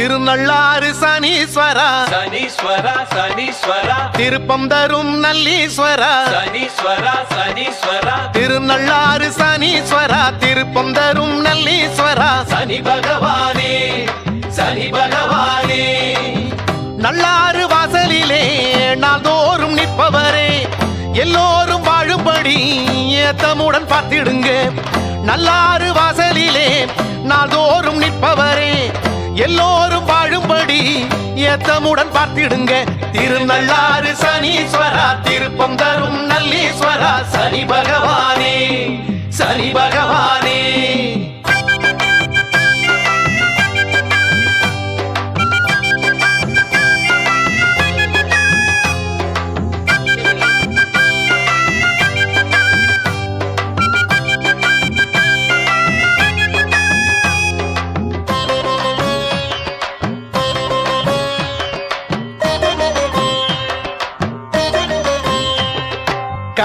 திருநள்ளாறு சனீஸ்வரா. சனீஸ்வரா சனீஸ்வரா. திருப்பம் தரும் நல்லீஸ்வரா. சனீஸ்வரா சனீஸ்வரா. திருநள்ளாறு சனீஸ்வரா திருப்பம் தரும் நல்லீஸ்வரா. சனி பகவானே சனி பகவானே. நல்லாறு வாசலிலே நாள்தோறும் நிற்பவரே. எல்லோரும் வாழும்படி ஏத்தமுடன் பார்த்திடுங்க. நல்லாறு வாசலிலே நாள்தோறும் நிற்பவரே எல்லோரும் வாழும்படி ஏத்தமுடன் பார்த்திடுங்க. திருநள்ளாறு சனீஸ்வரா திருப்பம் தரும் நல்லீஸ்வரா சனி பகவானே சனி பகவானே.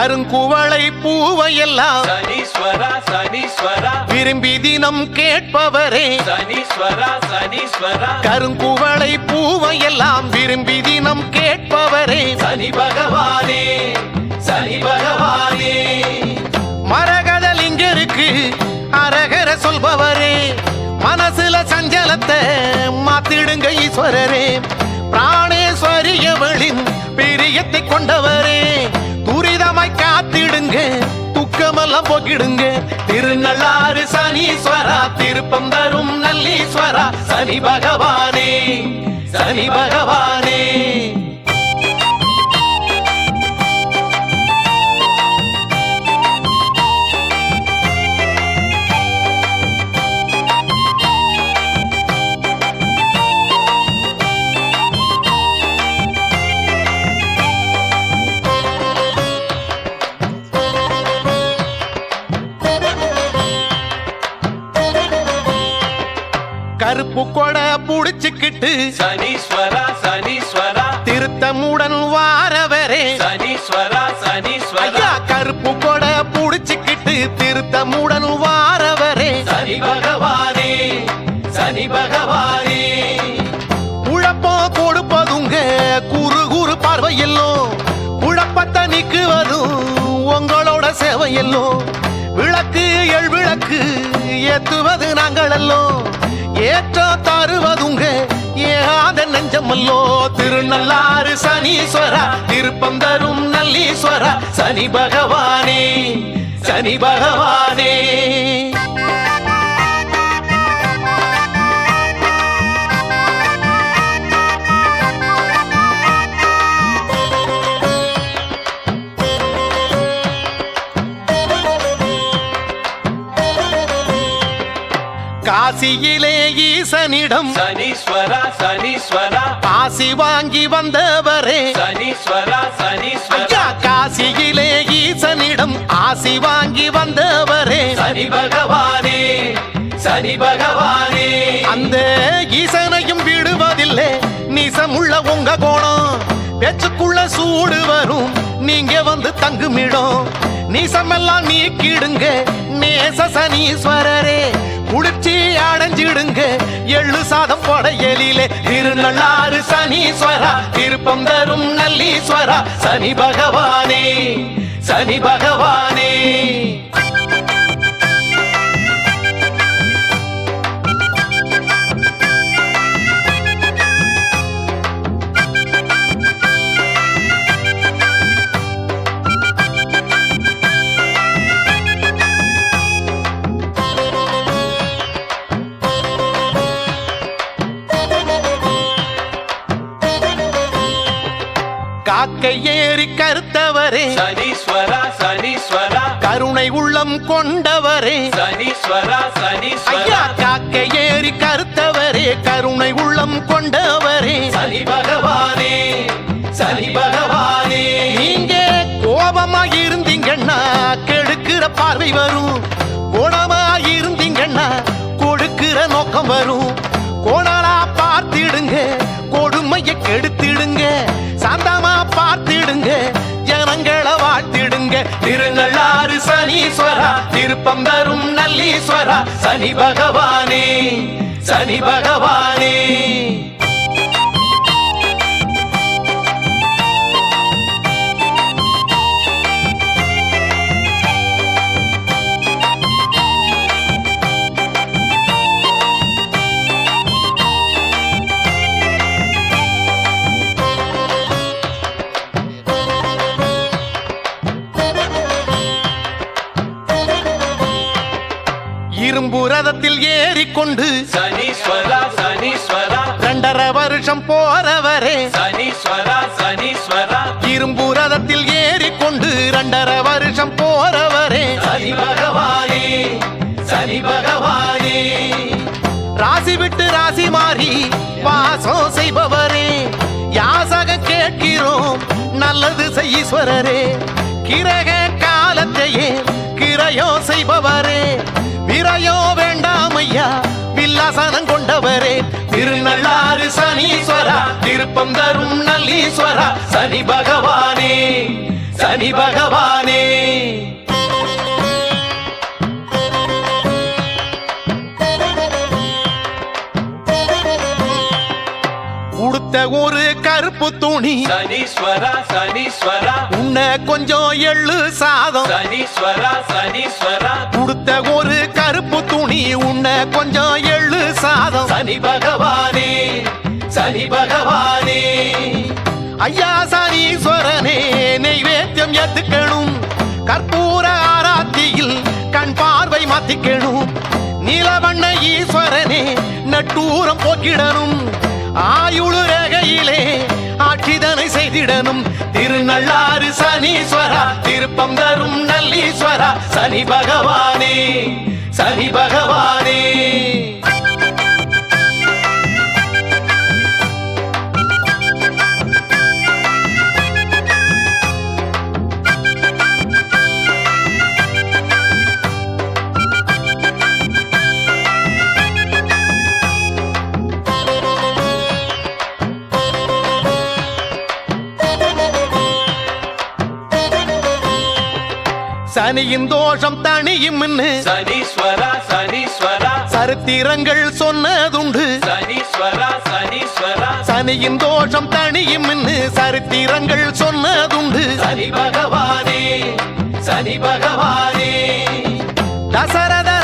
கருங்குவளை பூவையெல்லாம் சனீஸ்வரா சனீஸ்வரா. விரும்பி தினம் கேட்பவரே. சனீஸ்வரா சனீஸ்வரா. கருங்குவளை பூவையெல்லாம் விரும்பி தினம் கேட்பவரே. சனி பகவானே சனி பகவானே. மரகதல் இங்க இருக்கு அரகர சொல்பவரே. மனசுல சஞ்சலத்தை மாத்திடுங்க ஈஸ்வரரே. பிராணேஸ்வரியவளின் பிரியத்தை கொண்டவரே. துரிதமாய் காத்திடுங்க துக்கமெல்லாம் போக்கிடுங்க. திருநள்ளாறு சனீஸ்வரா திருப்பம் தரும் நல்லீஸ்வரா சனி பகவானே சனி பகவானே. கருப்பு கொடை புடிச்சுக்கிட்டு சனீஸ்வரா சனீஸ்வரா. திருத்தமுடன் வாரவரே. சனீஸ்வரா சனீஸ்வரா. ஐயா கருப்பு கொடை புடிச்சுக்கிட்டு திருத்தமுடன் வாரவரே. சனி பகவானே சனி பகவானே. குழப்பம் கொடுப்பதுங்க குறு குறு பார்வையெல்லாம். குழப்பத்தை நீக்குவதும் உங்களோட சேவையெல்லாம். விளக்கு எள் விளக்கு ஏத்துவது நாங்களெல்லாம். ஏற்றம் தருவதுங்க. ஏகாத நெஞ்சமல்லோ திருநள்ளாறு சனீஸ்வரா திருப்பம் தரும் நல்லீஸ்வரா சனி பகவானே சனி பகவானே. காசியிலே ஈசனிடம் சனீஸ்வரா சனீஸ்வரா. காசி வாங்கி வந்தவரே. சனீஸ்வரா சனீஸ்வரா. காசியிலே ஈசனிடம் ஆசி வாங்கி வந்தவரே. சனி பகவானே சனி பகவானே. அந்த ஈசனையும் விடுவதில்லை. நீசமுள்ள உங்க கோணம். பேச்சுக்குள்ள சூடு வரும். நீங்க வந்து தங்குமிடம். நீசமெல்லாம் நீக்கிடுங்க. நேச சனீஸ்வரரே. குளிர்ச்சி விடுங்க எள்ளு சாதம் போட எலிலே திருநள்ளாறு சனீஸ்வரா திருப்பம் தரும் நல்லீஸ்வரா சனி பகவானே சனி பகவானே. காக்கை ஏறி கருத்தவரே. சனீஸ்வரா சனீஸ்வரா. கருணை உள்ளம் கொண்டவரே. சனீஸ்வரா சனீஸ்வரா. காக்கை ஏறி கருத்தவரே. கருணை உள்ளம் கொண்டவரே. சனி பகவானே சனி பகவானே. நீங்க கோபமா இருந்தீங்கன்னா கெடுக்கிற பார்வை வரும். குணமா இருந்தீங்கன்னா கொடுக்கிற நோக்கம் வரும். கோணலா பார்த்திடுங்க. கொடுமையை கெடுத்திடுங்க. சாந்தமா பார்த்திடுங்க ஜனங்களை வாழ்த்திடுங்க. திருநள்ளாறு சனீஸ்வரா திருப்பம் தரும் நல்லீஸ்வரா. சனி பகவானே சனி பகவானே. ரதத்தில் ஏறிக்கொண்டு சனீஸ்வரா சனீஸ்வரா. ரெண்டரை வருஷம் போறவரே. சனீஸ்வரா சனீஸ்வரா. இரும்பு ரதத்தில் ஏறிக்கொண்டு ரெண்டரை வருஷம் போறவரே. சனி பகவானே சனி பகவானே. ராசி விட்டு ராசி மாறி வாசம் செய்பவரே. யாசக கேட்கிறோம் நல்லது செய்யீஸ்வரரே கிரக காலத்தையே கிரையோ செய்பவரே. விரையோ வேண்டாம் திருநள்ளாறு சனீஸ்வரா திருப்பம் தரும் நல்லீஸ்வரா சனி பகவானே சனி பகவானே. ஒரு கருப்பு துணி. சனீஸ்வரா சனீஸ்வரா. உன்ன கொஞ்சம் எள்ளு சாதம். சனீஸ்வரா சனீஸ்வரா. உடுத்த ஒரு கருப்பு துணி உன்ன கொஞ்சம் எள்ளு சாதம். சனி பகவானே சனி பகவானே. ஐயா சனீஸ்வரனே நெய்வேத்தியம் ஏத்துக்கணும் கற்பூர ஆராத்தியில் கண் பார்வை மாத்திக்கணும். நீலவண்ண ஈஸ்வரனே நட்டூரம் போக்கிடணும். ஆயுளு ரகையிலே ஆட்சிதனை செய்திடனும் திருநள்ளாறு சனீஸ்வரா திருப்பம் தரும் நல்லீஸ்வரா. சனி பகவானே சனி பகவானே. சனியின் தோஷம் தனியும் சனீஸ்வரா சனீஸ்வரா. சரித்திரங்கள் சொன்னதுண்டு. சனீஸ்வரா சனீஸ்வரா. சனியின் தோஷம் தனியும் சரித்திரங்கள் சொன்னதுண்டு. சனி பகவானே சனி பகவானே. தசரத